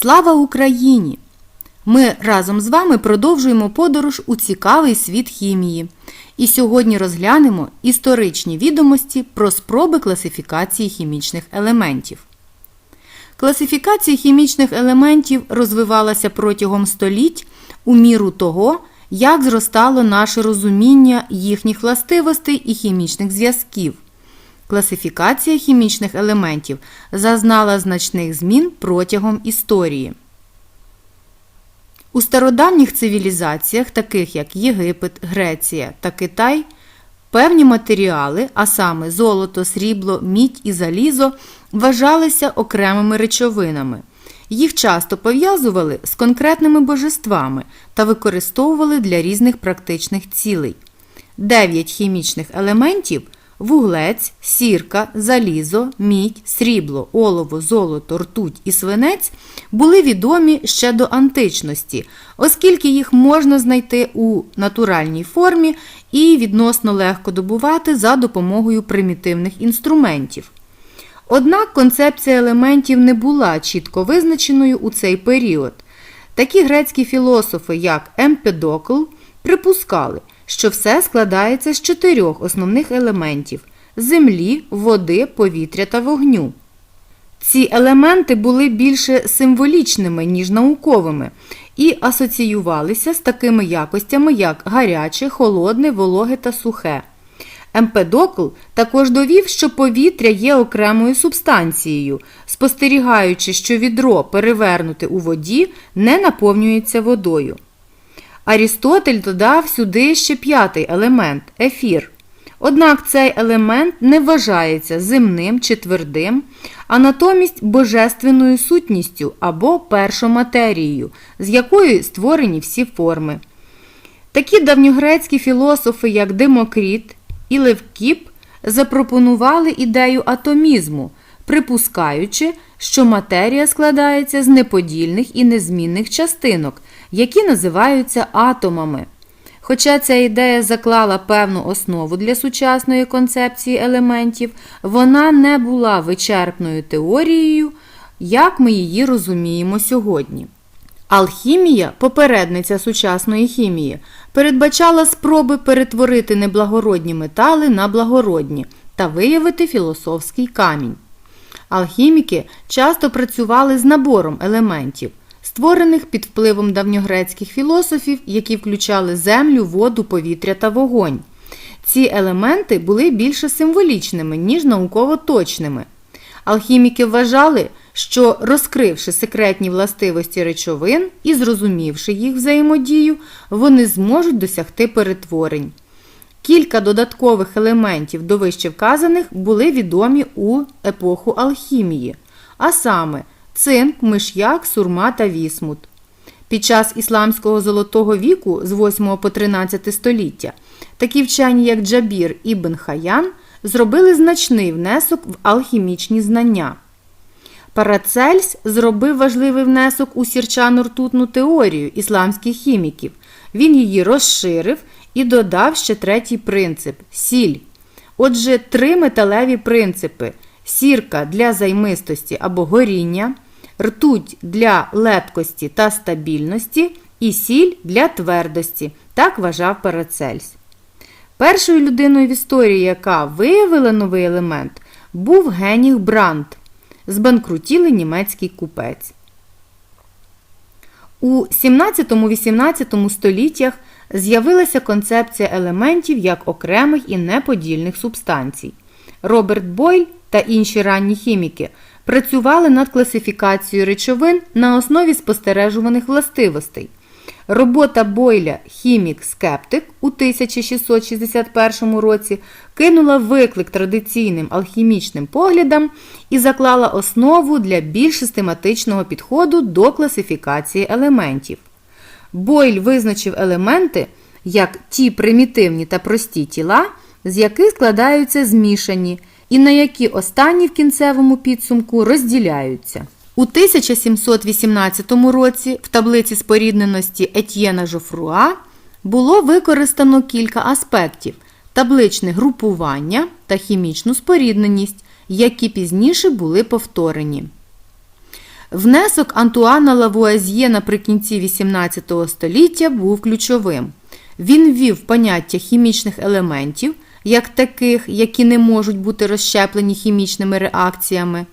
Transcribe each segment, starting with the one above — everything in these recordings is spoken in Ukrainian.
Слава Україні! Ми разом з вами продовжуємо подорож у цікавий світ хімії. І сьогодні розглянемо історичні відомості про спроби класифікації хімічних елементів. Класифікація хімічних елементів розвивалася протягом століть у міру того, як зростало наше розуміння їхніх властивостей і хімічних зв'язків. Класифікація хімічних елементів зазнала значних змін протягом історії. У стародавніх цивілізаціях, таких як Єгипет, Греція та Китай, певні матеріали, а саме золото, срібло, мідь і залізо, вважалися окремими речовинами. Їх часто пов'язували з конкретними божествами та використовували для різних практичних цілей. Дев'ять хімічних елементів вуглець, сірка, залізо, мідь, срібло, олово, золото, ртуть і свинець були відомі ще до античності, оскільки їх можна знайти у натуральній формі і відносно легко добувати за допомогою примітивних інструментів. Однак концепція елементів не була чітко визначеною у цей період. Такі грецькі філософи, як Емпедокл, припускали, що все складається з чотирьох основних елементів землі, води, повітря та вогню. Ці елементи були більше символічними, ніж науковими, і асоціювалися з такими якостями, як гаряче, холодне, вологе та сухе. Емпедокл також довів, що повітря є окремою субстанцією, спостерігаючи, що відро перевернуте у воді не наповнюється водою. Арістотель додав сюди ще п'ятий елемент ефір. Однак цей елемент не вважається земним чи твердим, а натомість божественною сутністю або першоматерією, з якої створені всі форми. Такі давньогрецькі філософи, як Демокріт і Левкіп, запропонували ідею атомізму, припускаючи, що матерія складається з неподільних і незмінних частинок, які називаються атомами. Хоча ця ідея заклала певну основу для сучасної концепції елементів, вона не була вичерпною теорією, як ми її розуміємо сьогодні. Алхімія, попередниця сучасної хімії, передбачала спроби перетворити неблагородні метали на благородні та виявити філософський камінь. Алхіміки часто працювали з набором елементів, створених під впливом давньогрецьких філософів, які включали землю, воду, повітря та вогонь. Ці елементи були більше символічними, ніж науково точними. Алхіміки вважали, що розкривши секретні властивості речовин і зрозумівши їх взаємодію, вони зможуть досягти перетворень. Кілька додаткових елементів до вище були відомі у епоху алхімії, а саме цинк, миш'як, сурма та вісмут. Під час ісламського золотого віку з 8 по 13 століття такі вчені, як Джабір Ібн Хаян, зробили значний внесок в алхімічні знання. Парацельс зробив важливий внесок у сірчано-ртутну теорію ісламських хіміків. Він її розширив і додав ще третій принцип сіль. Отже, три металеві принципи: сірка для займистості або горіння, ртуть для лепкості та стабільності, і сіль для твердості. Так вважав Парацельс. Першою людиною в історії, яка виявила новий елемент, був Геніг Брандт, збанкрутілий німецький купець. У 17-18 століттях з'явилася концепція елементів як окремих і неподільних субстанцій. Роберт Бойль та інші ранні хіміки працювали над класифікацією речовин на основі спостережуваних властивостей. Робота Бойля Хімік-скептик у 1661 році кинула виклик традиційним алхімічним поглядам і заклала основу для більш систематичного підходу до класифікації елементів. Бойль визначив елементи як ті примітивні та прості тіла, з яких складаються змішані, і на які останні в кінцевому підсумку розділяються. У 1718 році в таблиці спорідненості Етьєна Жофруа було використано кілька аспектів табличне групування та хімічну спорідненість, які пізніше були повторені. Внесок Антуана Лавуазьє наприкінці XVIII століття був ключовим. Він ввів поняття хімічних елементів, як таких, які не можуть бути розщеплені хімічними реакціями.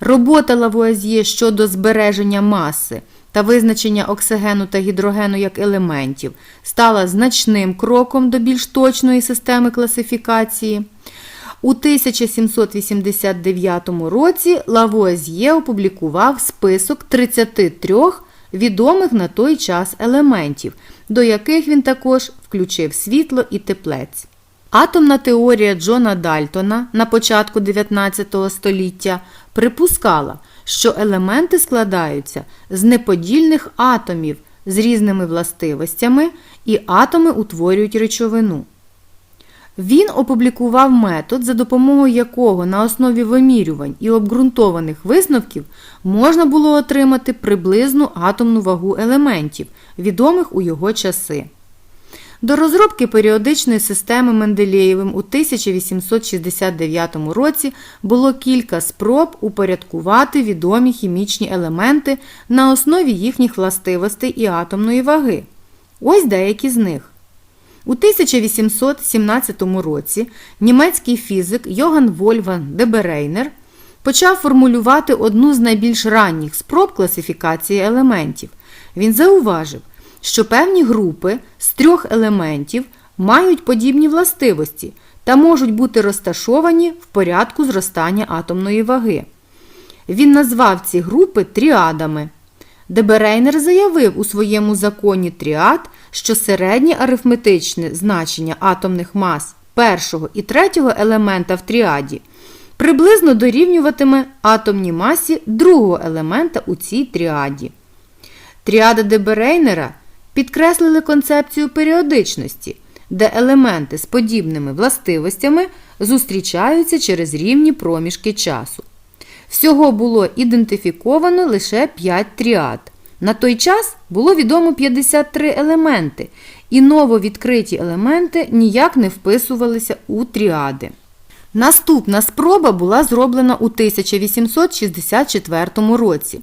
Робота Лавуазьє щодо збереження маси та визначення оксигену та гідрогену як елементів стала значним кроком до більш точної системи класифікації. У 1789 році Лавуазьє опублікував список 33 відомих на той час елементів, до яких він також включив світло і теплець. Атомна теорія Джона Дальтона на початку 19 століття припускала, що елементи складаються з неподільних атомів з різними властивостями, і атоми утворюють речовину. Він опублікував метод, за допомогою якого на основі вимірювань і обґрунтованих висновків можна було отримати приблизну атомну вагу елементів, відомих у його часи. До розробки періодичної системи Менделєєвим у 1869 році було кілька спроб упорядкувати відомі хімічні елементи на основі їхніх властивостей і атомної ваги. Ось деякі з них. У 1817 році німецький фізик Йоган Вольфган Деберейнер почав формулювати одну з найбільш ранніх спроб класифікації елементів. Він зауважив, що певні групи з трьох елементів мають подібні властивості та можуть бути розташовані в порядку зростання атомної ваги. Він назвав ці групи тріадами. Деберейнер заявив у своєму законі тріад, що середнє арифметичне значення атомних мас першого і третього елемента в тріаді приблизно дорівнюватиме атомній масі другого елемента у цій тріаді. Тріада Деберейнера підкреслили концепцію періодичності, де елементи з подібними властивостями зустрічаються через рівні проміжки часу. Всього було ідентифіковано лише 5 тріад. На той час було відомо 53 елементи, і нововідкриті елементи ніяк не вписувалися у тріади. Наступна спроба була зроблена у 1864 році.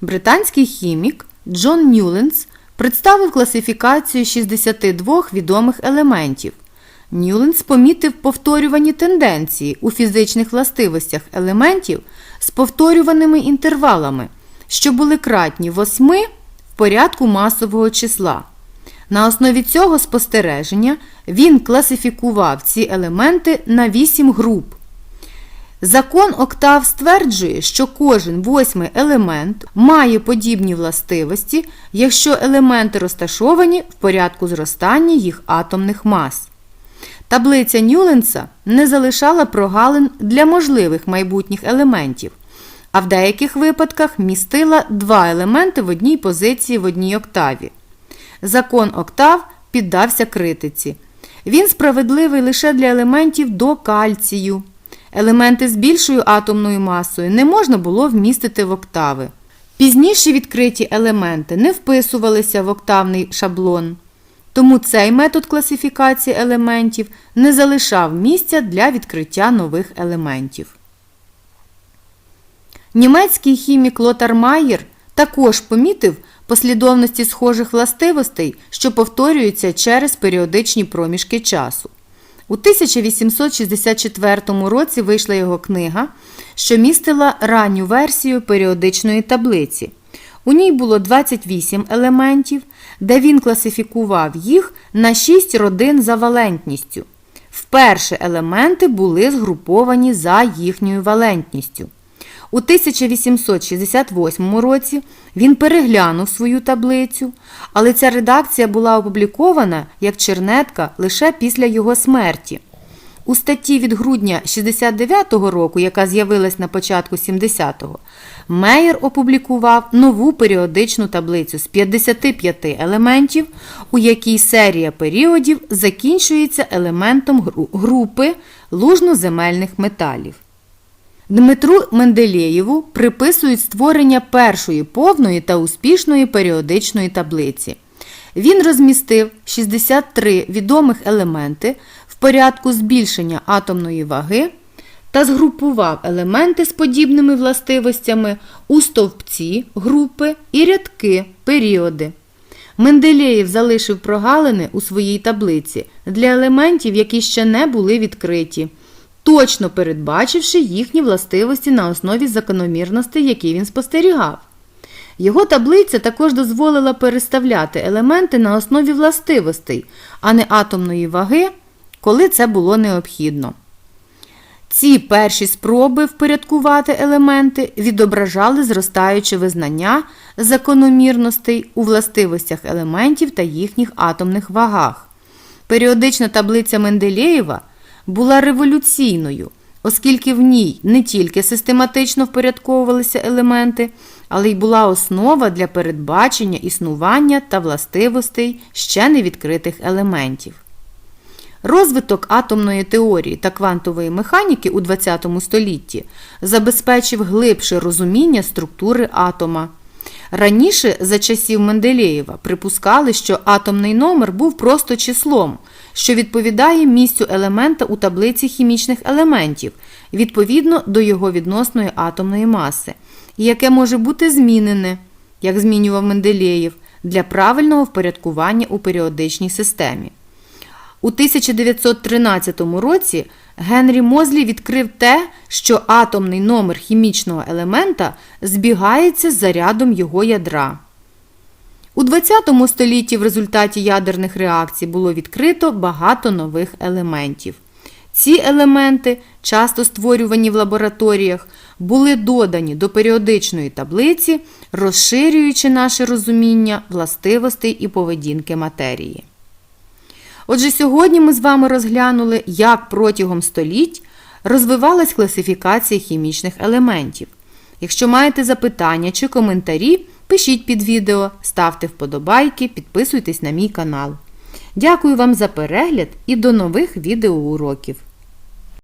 Британський хімік Джон Нюленс представив класифікацію 62 відомих елементів. Нюленс помітив повторювані тенденції у фізичних властивостях елементів з повторюваними інтервалами, що були кратні 8 в порядку масового числа. На основі цього спостереження він класифікував ці елементи на 8 груп. Закон октав стверджує, що кожен восьмий елемент має подібні властивості, якщо елементи розташовані в порядку зростання їх атомних мас. Таблиця Нюленса не залишала прогалин для можливих майбутніх елементів, а в деяких випадках містила два елементи в одній позиції в одній октаві. Закон октав піддався критиці. Він справедливий лише для елементів до кальцію. Елементи з більшою атомною масою не можна було вмістити в октави. Пізніше відкриті елементи не вписувалися в октавний шаблон. Тому цей метод класифікації елементів не залишав місця для відкриття нових елементів. Німецький хімік Лотар Майєр також помітив послідовності схожих властивостей, що повторюються через періодичні проміжки часу. У 1864 році вийшла його книга, що містила ранню версію періодичної таблиці. У ній було 28 елементів, де він класифікував їх на 6 родин за валентністю. Вперше елементи були згруповані за їхньою валентністю. У 1868 році він переглянув свою таблицю, але ця редакція була опублікована як чернетка лише після його смерті. У статті від грудня 69-го року, яка з'явилась на початку 70-го, Мейер опублікував нову періодичну таблицю з 55 елементів, у якій серія періодів закінчується елементом групи лужноземельних металів. Дмитру Менделєєву приписують створення першої повної та успішної періодичної таблиці. Він розмістив 63 відомих елементи порядку збільшення атомної ваги та згрупував елементи з подібними властивостями у стовпці, групи і рядки, періоди. Менделєєв залишив прогалини у своїй таблиці для елементів, які ще не були відкриті, точно передбачивши їхні властивості на основі закономірностей, які він спостерігав. Його таблиця також дозволила переставляти елементи на основі властивостей, а не атомної ваги, коли це було необхідно. Ці перші спроби впорядкувати елементи відображали зростаюче визнання закономірностей у властивостях елементів та їхніх атомних вагах. Періодична таблиця Менделєєва була революційною, оскільки в ній не тільки систематично впорядковувалися елементи, але й була основа для передбачення існування та властивостей ще невідкритих елементів. Розвиток атомної теорії та квантової механіки у ХХ столітті забезпечив глибше розуміння структури атома. Раніше, за часів Менделєєва, припускали, що атомний номер був просто числом, що відповідає місцю елемента у таблиці хімічних елементів відповідно до його відносної атомної маси, яке може бути змінене, як змінював Менделєєв, для правильного впорядкування у періодичній системі. У 1913 році Генрі Мозлі відкрив те, що атомний номер хімічного елемента збігається з зарядом його ядра. У ХХ столітті в результаті ядерних реакцій було відкрито багато нових елементів. Ці елементи, часто створювані в лабораторіях, були додані до періодичної таблиці, розширюючи наше розуміння властивостей і поведінки матерії. Отже, сьогодні ми з вами розглянули, як протягом століть розвивалась класифікація хімічних елементів. Якщо маєте запитання чи коментарі, пишіть під відео, ставте вподобайки, підписуйтесь на мій канал. Дякую вам за перегляд і до нових відеоуроків!